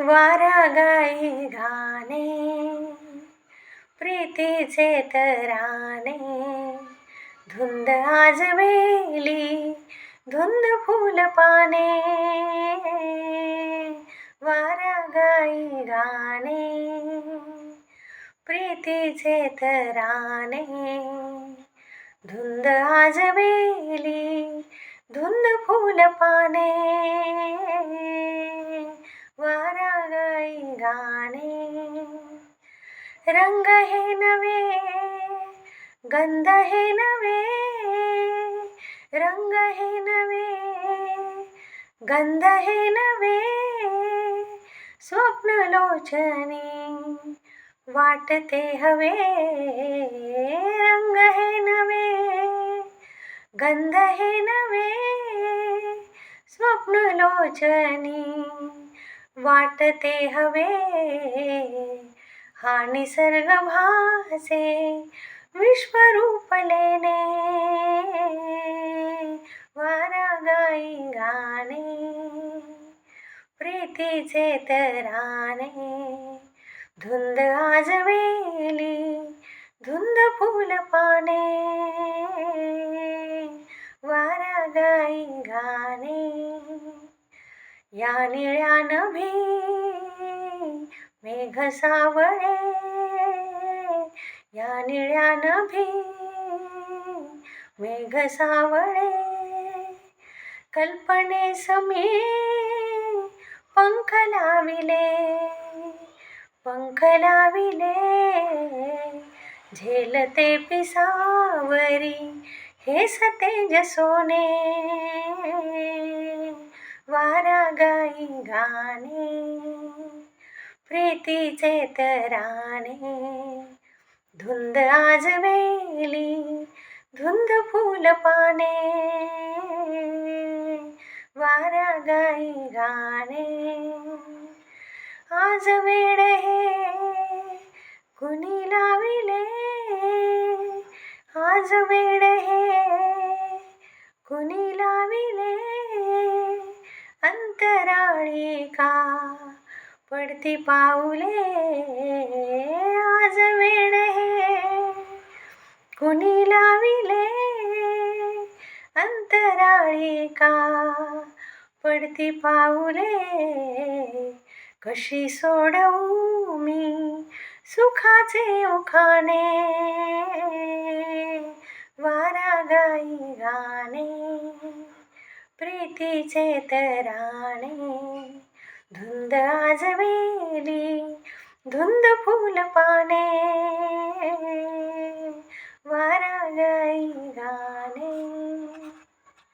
वारा गाई गाणे प्रीतीचे तराने धुंद आजवेली धुंद फुल पाने. वारा गाई गाणे प्रीतीचे तराने धुंद आजवेली धुंद फुल पाने. रंग हे नवे गंध हे नवे रंग हे नवे गंध हे नवे स्वप्नलोचनी वाटते हवे रंग हे नवे गंध हे नवे स्वप्नलोचनी वाटते हवे हा निसर्ग भासे विश्वरूपलेने वारा गाई गाणे प्रीतीचे तराने धुंद आजवेली धुंद फुल पाने. वारा गाई गाणे या निळ्या नभी मेघ सावळे या निळ्या नभी मेघ सावळे कल्पने समी पंख लाविले पंख लाविले. झेलते पिसावरी हे सतेज सोने. वारा गाई गाणे. प्रीतीचे तराणे. धुंद आज वेली धुंद फुल पाने. वारा गाई गाणे. आज वेळ हे कुणी लाविले? आज वेळ हे कुणी लाविले? अंतराळी का पडती पाऊले. आज वेळ हे कुणी लाविले? अंतराळी का? पडती पाऊले. कशी सोडवू मी सुखाचे उखाणे? वारा गाई गाणे प्रीतीचे तराणे. धुंद आजवेली धुंद फुल पाने.